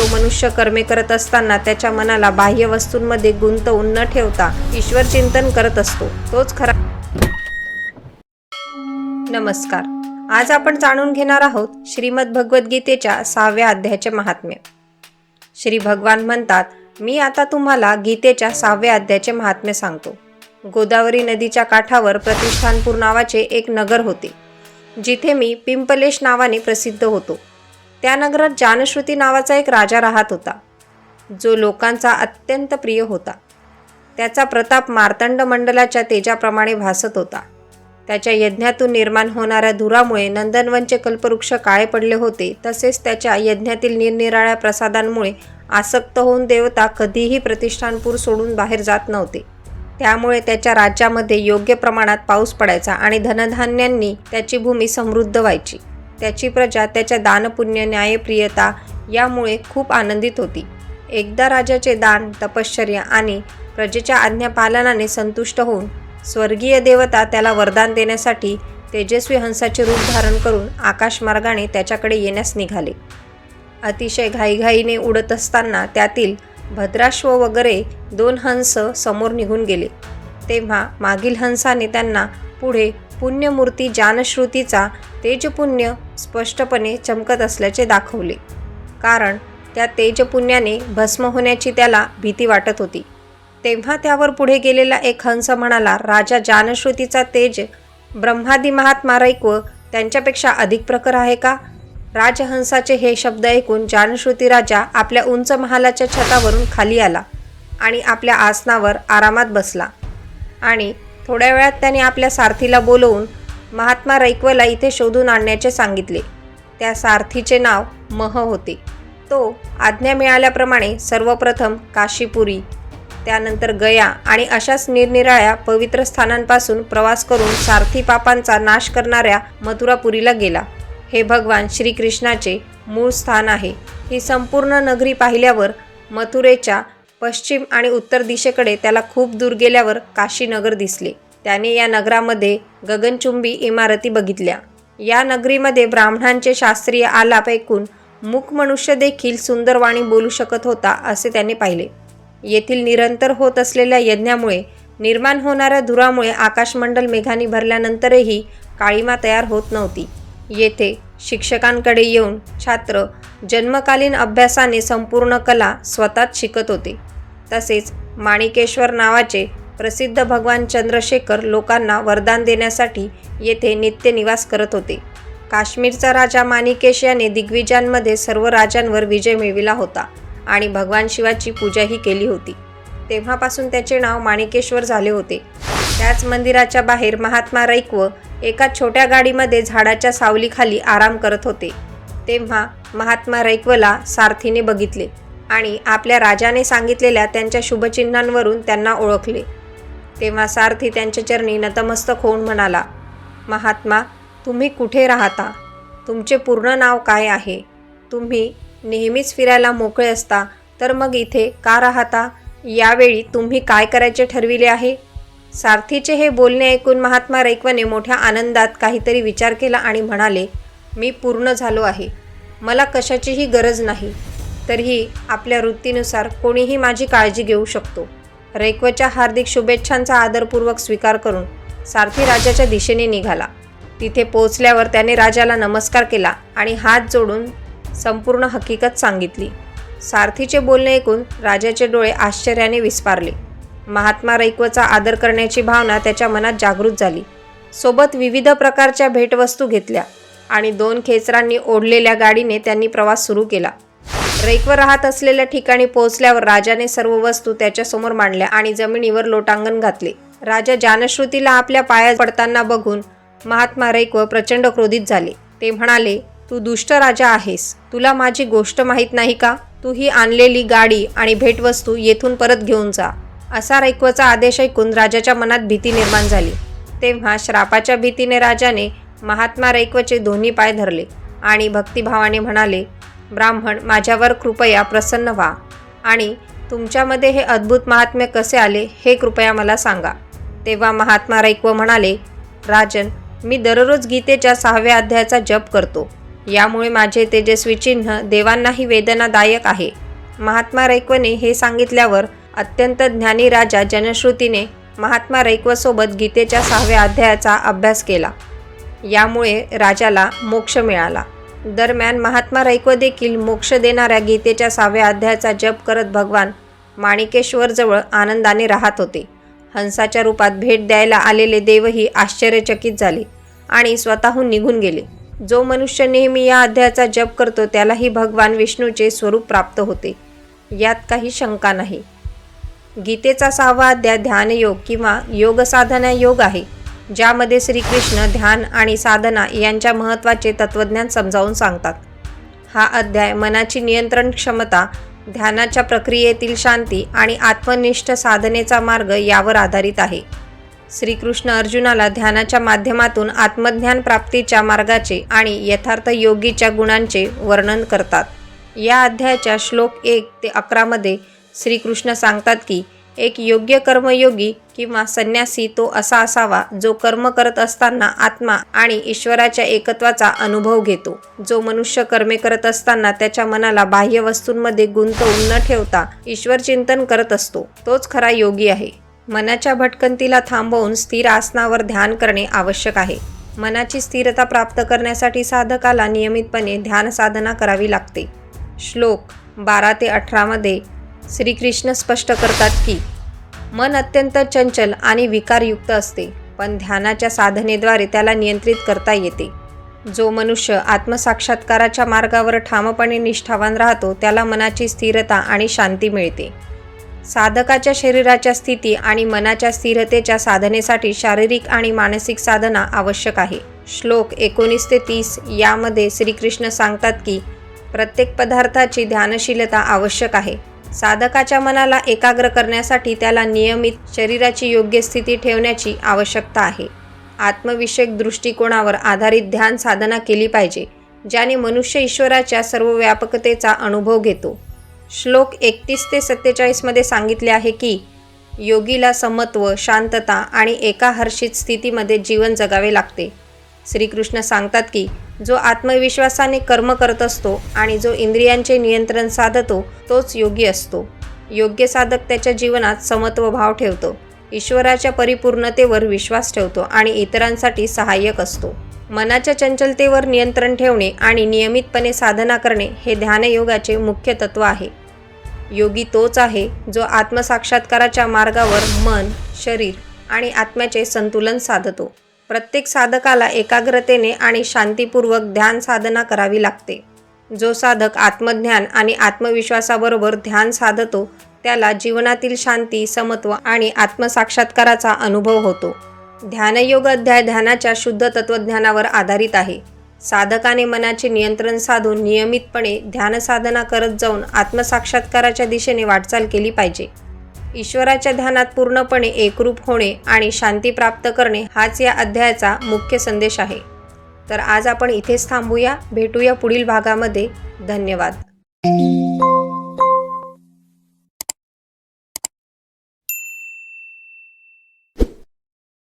जो मनुष्य कर्मे करत असताना त्याच्या मनाला बाह्य वस्तूंमध्ये गुंतवून न ठेवता ईश्वर चिंतन करत असतो. तोच खरा नमस्कार. आज आपण जाणून घेणार आहोत श्रीमद भगवद्गीतेच्या सहाव्या अध्यायाचे महात्म्य. श्री भगवान म्हणतात मी आता तुम्हाला गीतेच्या सहाव्या अध्यायाचे महात्म्य सांगतो. गोदावरी नदीच्या काठावर प्रतिष्ठानपूर नावाचे एक नगर होते जिथे मी पिंपलेश नावाने प्रसिद्ध होतो. त्या नगरात जानश्रुती नावाचा एक राजा राहत होता. जो लोकांचा अत्यंत प्रिय होता. त्याचा प्रताप मार्तंड मंडलाच्या तेजाप्रमाणे भासत होता. त्याच्या यज्ञातून निर्माण होणाऱ्या धुरामुळे नंदनवनचे कल्पवृक्ष काळे पडले होते. तसेच त्याच्या यज्ञातील निरनिराळ्या प्रसादांमुळे आसक्त होऊन देवता कधीही प्रतिष्ठानपूर सोडून बाहेर जात नव्हते. त्यामुळे त्याच्या राज्यामध्ये योग्य प्रमाणात पाऊस पडायचा आणि धनधान्यांनी त्याची भूमी समृद्ध व्हायची. त्याची प्रजा त्याच्या दानपुण्य न्यायप्रियता यामुळे खूप आनंदित होती. एकदा राजाचे दान तपश्चर्या आणि प्रजेच्या आज्ञापालनाने संतुष्ट होऊन स्वर्गीय देवता त्याला वरदान देण्यासाठी तेजस्वी हंसाचे रूप धारण करून आकाशमार्गाने त्याच्याकडे येण्यास निघाले. अतिशय घाईघाईने उडत असताना त्यातील भद्राश्व वगैरे दोन हंस समोर निघून गेले. तेव्हा मागील हंसाने त्यांना पुढे पुण्यमूर्ती जानश्रुतीचा तेजपुण्य स्पष्टपणे चमकत असल्याचे दाखवले. कारण त्या तेजपुण्याने भस्म होण्याची त्याला भीती वाटत होती. तेव्हा त्यावर पुढे गेलेला एक हंस म्हणाला राजा जानश्रुतीचा तेज ब्रह्मादी महात्मा रैक्व त्यांच्यापेक्षा अधिक प्रखर आहे का राजहंसाचे हे शब्द ऐकून जानश्रुती राजा आपल्या उंच महालाच्या छतावरून खाली आला आणि आपल्या आसनावर आरामात बसला आणि थोड्या वेळात त्याने आपल्या सारथीला बोलवून महात्मा रैकवला इथे शोधून आणण्याचे सांगितले. त्या सारथीचे नाव मह होते. तो आज्ञा मिळाल्याप्रमाणे सर्वप्रथम काशीपुरी त्यानंतर गया आणि अशाच निरनिराळ्या पवित्र स्थानांपासून प्रवास करून सारथी पापांचा नाश करणाऱ्या मथुरापुरीला गेला. हे भगवान श्रीकृष्णाचे मूळ स्थान आहे. ही संपूर्ण नगरी पाहिल्यावर मथुरेच्या पश्चिम आणि उत्तर दिशेकडे त्याला खूप दूर गेल्यावर काशीनगर दिसले. त्याने या नगरामध्ये गगनचुंबी इमारती बघितल्या. या नगरीमध्ये ब्राह्मणांचे शास्त्रीय आलाप ऐकून मूक मनुष्य देखील सुंदरवाणी बोलू शकत होता असे त्याने पाहिले. येथील निरंतर होत असलेल्या यज्ञामुळे निर्माण होणाऱ्या धुरामुळे आकाशमंडल मेघानी भरल्यानंतरही काळीमा तयार होत नव्हती. येथे शिक्षकांकडे येऊन छात्र जन्मकालीन अभ्यासाने संपूर्ण कला स्वतःच शिकत होते. तसेच माणिकेश्वर नावाचे प्रसिद्ध भगवान चंद्रशेखर लोकांना वरदान देण्यासाठी येथे नित्य निवास करत होते. काश्मीरचा राजा माणिकेश याने दिग्विजयांमध्ये सर्व राजांवर विजय मिळविला होता आणि भगवान शिवाची पूजाही केली होती. तेव्हापासून त्याचे नाव माणिकेश्वर झाले होते. त्याच मंदिराच्या बाहेर महात्मा रैक्व एका छोट्या गाडीमध्ये झाडाच्या सावलीखाली आराम करत होते. तेव्हा महात्मा रैक्वला सारथीने बघितले आणि आपल्या राजाने सांगितलेल्या त्यांच्या शुभचिन्हांवरून त्यांना ओळखले. तेव्हा सारथी त्यांच्या चरणी नतमस्तक होऊन म्हणाला महात्मा तुम्ही कुठे राहता? तुमचे पूर्ण नाव काय आहे? तुम्ही नेहमीच फिरायला मोकळे असता तर मग इथे का राहता? यावेळी तुम्ही काय करायचे ठरविले आहे? सारथीचे हे बोलणे ऐकून महात्मा रैकवाने मोठ्या आनंदात काहीतरी विचार केला आणि म्हणाले मी पूर्ण झालो आहे. मला कशाचीही गरज नाही. तरीही आपल्या वृत्तीनुसार कोणीही माझी काळजी घेऊ शकतो. रैक्वच्या हार्दिक शुभेच्छांचा आदरपूर्वक स्वीकार करून सारथी राजाच्या दिशेने निघाला. तिथे पोचल्यावर त्याने राजाला नमस्कार केला आणि हात जोडून संपूर्ण हकीकत सांगितली. सारथीचे बोलणे ऐकून राजाचे डोळे आश्चर्याने विस्पारले महात्मा रैक्वचा आदर करण्याची भावना त्याच्या मनात जागृत झाली. सोबत विविध प्रकारच्या भेटवस्तू घेतल्या आणि दोन खेचरांनी ओढलेल्या गाडीने त्यांनी प्रवास सुरू केला. रेकवर राहत असलेल्या ठिकाणी पोहोचल्यावर राजाने सर्व वस्तू त्याच्यासमोर मांडल्या आणि जमिनीवर लोटांगण घातले. राजा जानश्रुतीला आपल्या पाया पडताना बघून महात्मा रैक्व प्रचंड क्रोधित झाले. ते म्हणाले तू दुष्ट राजा आहेस. तुला माझी गोष्ट माहीत नाही का? तू ही आणलेली गाडी आणि भेटवस्तू येथून परत घेऊन जा. असा रैक्वचा आदेश ऐकून राजाच्या मनात भीती निर्माण झाली. तेव्हा श्रापाच्या भीतीने राजाने महात्मा रैक्वचे दोन्ही पाय धरले आणि भक्तिभावाने म्हणाले ब्राह्मण माझ्यावर कृपया प्रसन्न व्हा. आणि तुमच्यामध्ये हे अद्भुत महात्म्य कसे आले हे कृपया मला सांगा. तेव्हा महात्मा रैक्व म्हणाले राजन मी दररोज गीतेच्या सहाव्या अध्यायाचा जप करतो. यामुळे माझे तेजस्वी चिन्ह देवांनाही वेदनादायक आहे. महात्मा रैक्वने हे सांगितल्यावर अत्यंत ज्ञानी राजा जनश्रुतीने महात्मा रैक्वसोबत गीतेच्या सहाव्या अध्यायाचा अभ्यास केला. यामुळे राजाला मोक्ष मिळाला. दरम्यान महात्मा रैक्व देखील मोक्ष देणाऱ्या गीतेच्या सहाव्या अध्यायाचा जप करत भगवान माणिकेश्वरजवळ आनंदाने राहत होते. हंसाच्या रूपात भेट द्यायला आलेले देवही आश्चर्यचकित झाले आणि स्वतःहून निघून गेले. जो मनुष्य नेहमी या अध्यायाचा जप करतो त्यालाही भगवान विष्णूचे स्वरूप प्राप्त होते. यात काही शंका नाही. गीतेचा सहावा अध्याय ध्यानयोग किंवा योग साधना योग आहे. ज्यामध्ये श्रीकृष्ण ध्यान आणि साधना यांच्या महत्त्वाचे तत्त्वज्ञान समजावून सांगतात. हा अध्याय मनाची नियंत्रण क्षमता ध्यानाच्या प्रक्रियेतील शांती आणि आत्मनिष्ठ साधनेचा मार्ग यावर आधारित आहे. श्रीकृष्ण अर्जुनाला ध्यानाच्या माध्यमातून आत्मज्ञान प्राप्तीच्या मार्गाचे आणि यथार्थ योगीच्या गुणांचे वर्णन करतात. या अध्यायाच्या श्लोक एक ते अकरामध्ये श्रीकृष्ण सांगतात की एक योग्य कर्मयोगी किंवा संन्यासी तो असा असावा जो कर्म करत असताना आत्मा आणि ईश्वराच्या एकत्वाचा अनुभव घेतो. जो मनुष्य कर्मे करत असताना त्याच्या मनाला बाह्य वस्तूंमध्ये गुंतवून न ठेवता ईश्वर चिंतन करत असतो तोच खरा योगी आहे. मनाच्या भटकंतीला थांबवून स्थिर आसनावर ध्यान करणे आवश्यक आहे. मनाची स्थिरता प्राप्त करण्यासाठी साधकाला नियमितपणे ध्यान साधना करावी लागते. श्लोक बारा ते अठरामध्ये श्रीकृष्ण स्पष्ट करतात की मन अत्यंत चंचल आणि विकारयुक्त असते पण ध्यानाच्या साधनेद्वारे त्याला नियंत्रित करता येते. जो मनुष्य आत्मसाक्षात्काराच्या मार्गावर ठामपणे निष्ठावान राहतो त्याला मनाची स्थिरता आणि शांती मिळते. साधकाच्या शरीराच्या स्थिती आणि मनाच्या स्थिरतेच्या साधनेसाठी शारीरिक आणि मानसिक साधना आवश्यक आहे. श्लोक एकोणीस ते तीस यामध्ये श्रीकृष्ण सांगतात की प्रत्येक पदार्थाची ध्यानशीलता आवश्यक आहे. साधकाच्या मनाला एकाग्र करण्यासाठी त्याला नियमित शरीराची योग्य स्थिती ठेवण्याची आवश्यकता आहे. आत्मविषयक दृष्टिकोनावर आधारित ध्यान साधना केली पाहिजे ज्याने मनुष्य ईश्वराच्या सर्व व्यापकतेचा अनुभव घेतो. श्लोक एकतीस ते सत्तेचाळीसमध्ये सांगितले आहे की योगीला समत्व शांतता आणि एका हर्षित स्थितीमध्ये जीवन जगावे लागते. श्रीकृष्ण सांगतात की जो आत्मविश्वासाने कर्म करत असतो आणि जो इंद्रियांचे नियंत्रण साधतो तोच योगी असतो. योग्य साधक त्याच्या जीवनात समत्व भाव ठेवतो. ईश्वराच्या परिपूर्णतेवर विश्वास ठेवतो आणि इतरांसाठी सहाय्यक असतो. मनाच्या चंचलतेवर नियंत्रण ठेवणे आणि नियमितपणे साधना करणे हे ध्यानयोगाचे मुख्य तत्व आहे. योगी तोच आहे जो आत्मसाक्षात्काराच्या मार्गावर मन शरीर आणि आत्म्याचे संतुलन साधतो. प्रत्येक साधकाला एकाग्रतेने आणि शांतीपूर्वक ध्यान साधना करावी लागते. जो साधक आत्मज्ञान आणि आत्मविश्वासाबरोबर ध्यान साधतो त्याला जीवनातील शांती समत्व आणि आत्मसाक्षात्काराचा अनुभव होतो. ध्यानयोग अध्याय ध्यानाच्या शुद्ध तत्त्वज्ञानावर आधारित आहे. साधकाने मनाचे नियंत्रण साधून नियमितपणे ध्यानसाधना करत जाऊन आत्मसाक्षात्काराच्या दिशेने वाटचाल केली पाहिजे. ईश्वराच्या ध्यानात पूर्णपणे एकरूप होणे आणि शांती प्राप्त करणे हाच या अध्यायाचा मुख्य संदेश आहे. तर आज आपण इथेच थांबूया. भेटूया पुढील भागामध्ये. धन्यवाद.